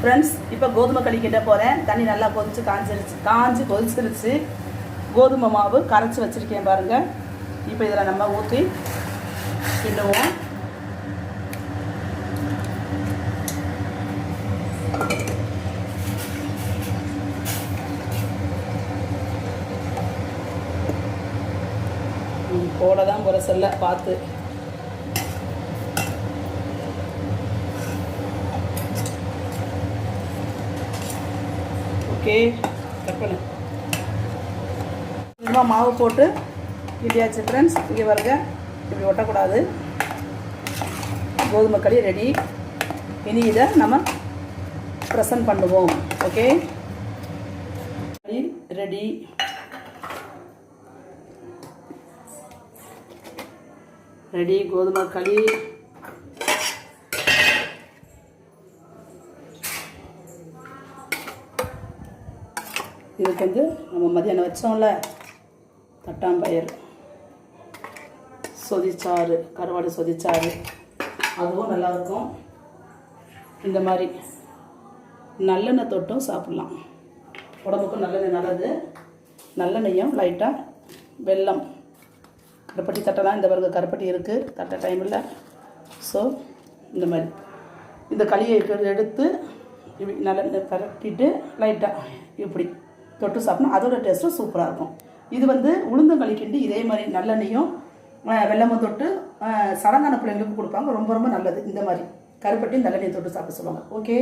Friends இப்போ கோதுமை களி கிட்ட போகிறேன் தண்ணி நல்லா கொதிச்சு காஞ்சிருச்சு. காஞ்சி கொதிச்சிருச்சு. கோதுமை மாவு கரைச்சி வச்சுருக்கேன் பாருங்கள் இப்போ இதில் நம்ம ஊற்றி கிண்டுவோம். ம், போட தான் குறை செல்ல பார்த்து. ஓகே கட் பண்ணு. கொஞ்சமாக மாவு போட்டு கிண்டியாச்சு ஃப்ரெண்ட்ஸ் இங்கே வருங்க இப்படி ஒட்டக்கூடாது. கோதுமை களி ரெடி இனி இதை நம்ம ப்ரெசன்ட் பண்ணுவோம். ஓகே? களி ரெடி ரெடி கோதுமை களி இதுக்கு வந்து நம்ம மதியானம் வச்சோம்ல தட்டாம்பயர் சொதிச்சாறு கருவாடு சொதிச்சாறு அதுவும் நல்லாயிருக்கும் இந்த மாதிரி நல்லெண்ணெய் தொட்டும் சாப்பிட்லாம். உடம்புக்கும் நல்லெண்ணெய் நல்லது. நல்லெண்ணெயும் லைட்டாக வெல்லம். கருப்பட்டி தட்டலாம் இந்த பிறகு கருப்பட்டி இருக்குது தட்டை டைமில் ஸோ இந்த மாதிரி. இந்த களியை எடுத்து- நல்லெண்ணெய் பரட்டிட்டு லைட்டாக இப்படி. தொட்டு சாப்பிடணும். அதோட டேஸ்ட்டும் சூப்பராக இருக்கும். இது வந்து உளுந்தங்களி கிண்டி இதே மாதிரி நல்லெண்ணையும் வெள்ளமும் வெல்லமும் தொட்டு சடங்கான பிள்ளைங்களுக்கு கொடுப்பாங்க. ரொம்ப ரொம்ப நல்லது. இந்த மாதிரி கருப்பட்டி நல்லெண்ணெய் தொட்டு சாப்பிட சொல்லுவாங்க. ஓகே